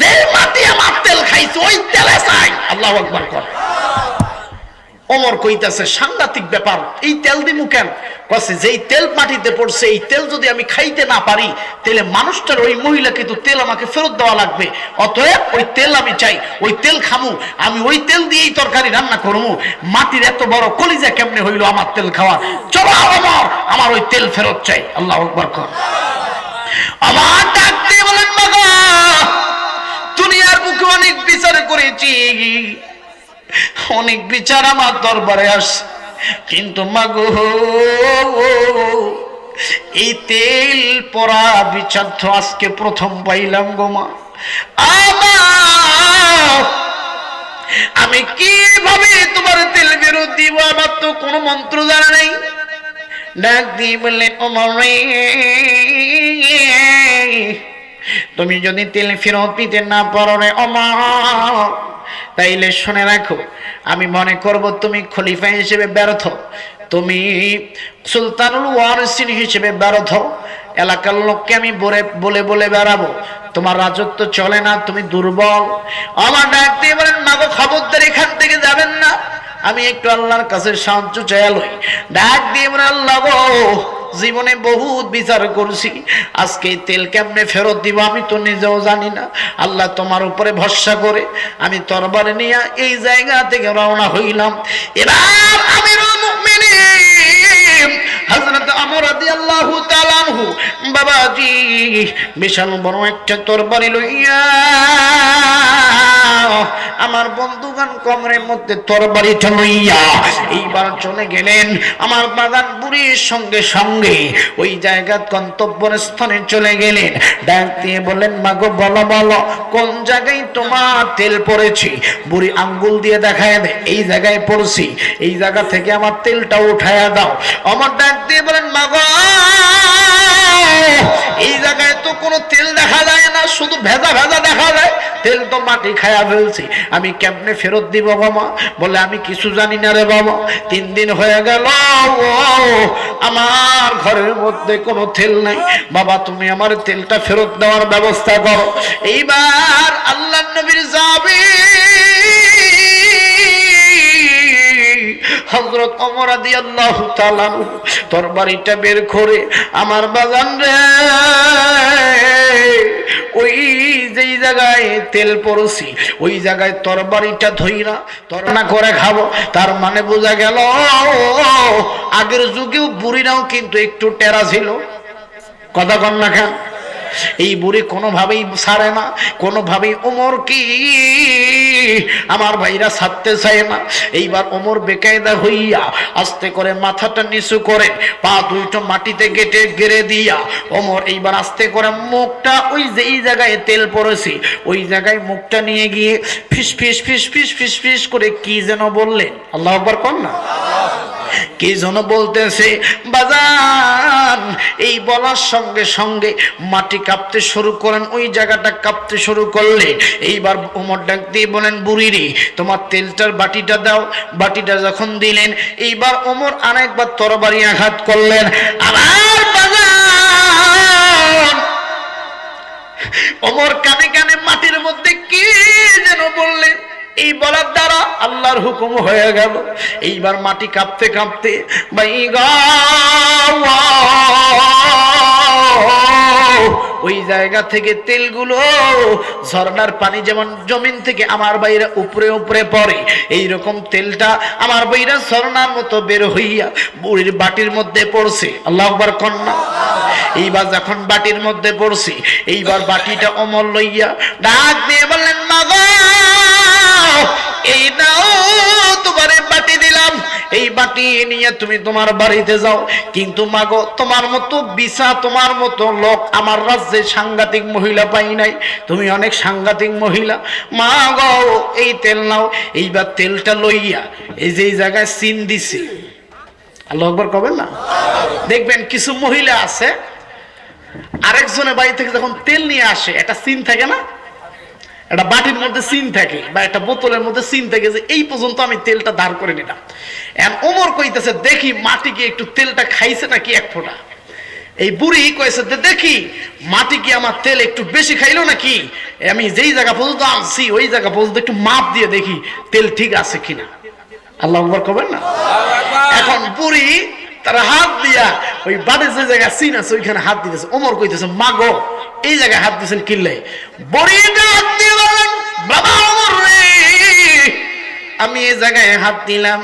যে মাটি আমার তেল খাইছে, ওই তেলে চাই। আল্লাহ আকবার কর। অমর কইতাছে, সাংঘাতিক ব্যাপার, এই তেল দিমু কেন? কছে যেই তেল মাটিতে পড়ছে, এই তেল যদি আমি খাইতে না পারি তাহলে মানুষটার ওই মহিলা কিন্তু তেল আমাকে ফেরত দেওয়া লাগবে। অতএব ওই তেল আমি চাই, ওই তেল খামু, আমি ওই তেল দিয়েই তরকারি রান্না করব মাটির এত বড় কলিজা কেমনে হইল আমার তেল খাওয়া চলো অমর, আমার ওই তেল ফেরত চাই। আল্লাহ আকবার কর। আমার ডাক বুকে অনেক বিচার করেছি। অনেক বিচার আমার দরবারে আসছে। কিন্তু মাগো, এই তেল পরা বিচার তো আজকে প্রথম পাইলাম গো মা। আমি কীভাবে তোমার তেল ফেরত দিব? আমার তো কোনো মন্ত্র জানা নেই। ডাক দিয়ে বললে অমর তুমি যদি তেল ফেরত দিতে না পারো রে অমর তাইলে শুনে রাখো, আমি মনে করব তুমি খলিফা হিসেবে ব্যর্থ। তুমি সুলতানুল ওয়ারিসিন হিসেবে ব্যর্থ। এলাকার লোককে আমি বলে বলে বলে বেড়াবো। তোমার রাজত্ব চলে না, তুমি দুর্বল। আমার ডাক দিয়ে বলেন, মাগো, খবরদার, এখান থেকে যাবেন না। আমি একটু আল্লাহর কাছে সাহায্য চাইলই ডাক দিয়ে বলে আল্লাহ জীবনে বহুত বিচার করছি। আজকে তেল কেমনে ফেরত দিব আমি তো নিজেও জানি না। আল্লাহ তোমার উপরে ভরসা করে আমি তরবারে নিয়ে এই জায়গা থেকে রওনা হইলাম। এবার আমি বাবাজি, বিশাল বড় একটা তরবারি লইয়া আমার বন্ধুগান কমরের মধ্যে তরবারিটা লইয়া এইবার চলে গেলেন আমার বাগান বুড়ির সঙ্গে সঙ্গে। ওই জায়গার গন্তব্যের স্থানে চলে গেলেন। ডাক দিয়ে বললেন, মাগো, বলো বলো, কোন জায়গায় তোমার তেল পড়েছি? বুড়ি আঙ্গুল দিয়ে দেখায় দে এই জায়গায় পড়ছি, এই জায়গা থেকে আমার তেলটা উঠায়া দাও। আমার ডাক দিয়ে বলেন, মাগো, এই জায়গায় তো কোনো তেল দেখা যায় শুধু ভেজা ভেজা দেখা যায়। তেল তো মাটি খায়া ফেলছি। আমি কেমনে ফেরত দিব বাবা বলে, আমি কিছু জানি না রে বাবা। তিন দিন হয়ে গেল। আমার ঘরের মধ্যে কোনো তেল নাই। বাবা, তুমি আমার তেলটা ফেরত দেওয়ার ব্যবস্থা করো। এইবার আল্লাহ নবীর যাবে। হজরত অমর আদি আল্লাহ তোর বাড়িটা বের করে আমার বাগান রে। জায়গায় তেল পড়ছি ওই জায়গায় তরবারিটা ধইরা তরনা করে খাব। তার মানে বোঝা গেল, আগের যুগেও বুড়িরাও কিন্তু একটু টেরা ছিল। কথা কন না খান এই বুড়ি কোনোভাবেই ছাড়ে না, কোনোভাবেই ওমর কি আমার ভাইরা ছাড়তে চায় না। এইবার ওমর বেকায়দা হইয়া আস্তে করে মাথাটা নিচু করে, পা দুইটো মাটিতে গেটে গেড়ে দিয়া ওমর এইবার আস্তে করে মুখটা ওই যে এই জায়গায় তেল পড়েছি, ওই জায়গায় মুখটা নিয়ে গিয়ে ফিস ফিস ফিস ফিস ফিস ফিস করে কি যেন বললেন। আল্লাহ আকবার কর না? কি যেন বলতেছে, বাজান, এই বলার সঙ্গে সঙ্গে মাটি কাঁপতে শুরু করেন, ওই জায়গাটা কাঁপতে শুরু করলে এইবার উমর ডাক দিয়ে বলেন, বুড়ি রে, তোমার তেলটার বাটিটা দাও। বাটিটা যখন দিলেন, এইবার ওমর আরেকবার তরবারি আঘাত করলেন। আবার এই বলার দ্বারা আল্লাহর হুকুম হয়ে গেল। এইবার মাটি কাঁপতে কাঁপতে ওই জায়গা থেকে তেলগুলো ঝর্ণার পানি যেমন জমিন থেকে আমার বাইরে উপরে উপরে পড়ে এই রকম তেলটা আমার বাইরে ঝর্ণার মতো বের হইয়া বুড়ির বাটির মধ্যে পড়ছে। আল্লাহ আকবার কন্যা এইবার যখন বাটির মধ্যে পড়ছে, এইবার বাটিটা অমল লইয়া ডাক দিয়ে বললেন বাটি নিয়ে তুমি তোমার বাড়িতে যাও। কিন্তু মাগো, তোমার মতো বিসা তোমার মতো লোক আমার রাজ্যে সাংঘাতিক মহিলা পাই নাই। তুমি অনেক সাংঘাতিক মহিলা। মা গো এই তেল নাও, এইবার তেলটা লইয়া এই যে জায়গায় সিন দিছে। আল্লাহ একবার কবেন না? দেখবেন কিছু মহিলা আছে, আরেকজনের বাড়ি থেকে যখন তেল নিয়ে আসে, একটা সিন থাকে না? একটা বাটির মধ্যে সিন থাকে বা একটা বোতলের মধ্যে সিন থাকে যে এই পর্যন্ত আমি তেলটা দাঁড় করে নিলাম। এখন ওমর কইতেছে, দেখি মাটি কি একটু তেলটা খাইছে নাকি এক ফোঁটা? এই বুড়ি কয়েছে যে দেখি, মাটি কি আমার তেল একটু বেশি খাইলো নাকি? আমি যেই জায়গা পর্যন্ত আনছি, ওই জায়গা পর্যন্ত একটু মাপ দিয়ে দেখি তেল ঠিক আছে কিনা। আল্লাহ আকবার করবেন না? এখন পুরি তারা হাত দিয়া, ওই বাড়ির যে জায়গা সিন আছে, ওইখানে হাত দিতেছে। ওমর কইতেছে মাগো এই জায়গায় হাত দিয়েছেন কিনলে? বড়িটা হাত দিয়ে আমি এ জায়গায় হাত দিলাম।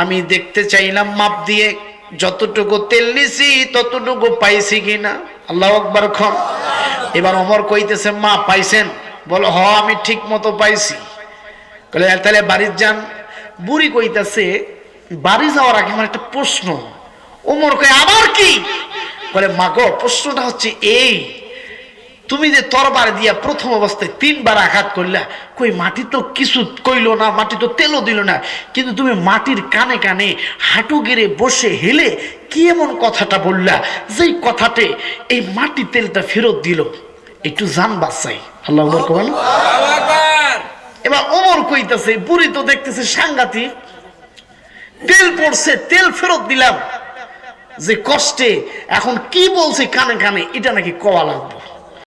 আমি দেখতে চাইলাম মাপ দিয়ে যতটুকু তেল নিছি, ততটুকু পাইছি কিনা। আল্লাহ আকবার খন এবার অমর কইতেছে, মা, পাইছেন? বলো, হ, আমি ঠিক মতো পাইছি তাহলে বাড়ির যান। বুড়ি কইতাছে, বাড়ি যাওয়ার আগে আমার একটা প্রশ্ন। ওমর কই আবার কি? বলে মা গো, প্রশ্নটা হচ্ছে এই তুমি যে তরবার দিয়া প্রথম অবস্থায় তিনবার আঘাত করলা, কই মাটি তো কিছু কইলো না, মাটি তো তেলও দিল না, কিন্তু তুমি মাটির কানে কানে হাঁটু গেড়ে বসে হেলে কি এমন কথাটা বললা? যেই কথাতে এই মাটি তেলটা ফেরত দিল। একটু জান বাচ্চাই আল্লাহ এবার ওমর কইতাছে, বুড়ি তো দেখতেছে সাংঘাতিক। তেল পড়ছে, তেল ফেরত দিলাম। যে কষ্টে এখন কি বলছে কানে কানে, এটা নাকি কওয়া লাগবে।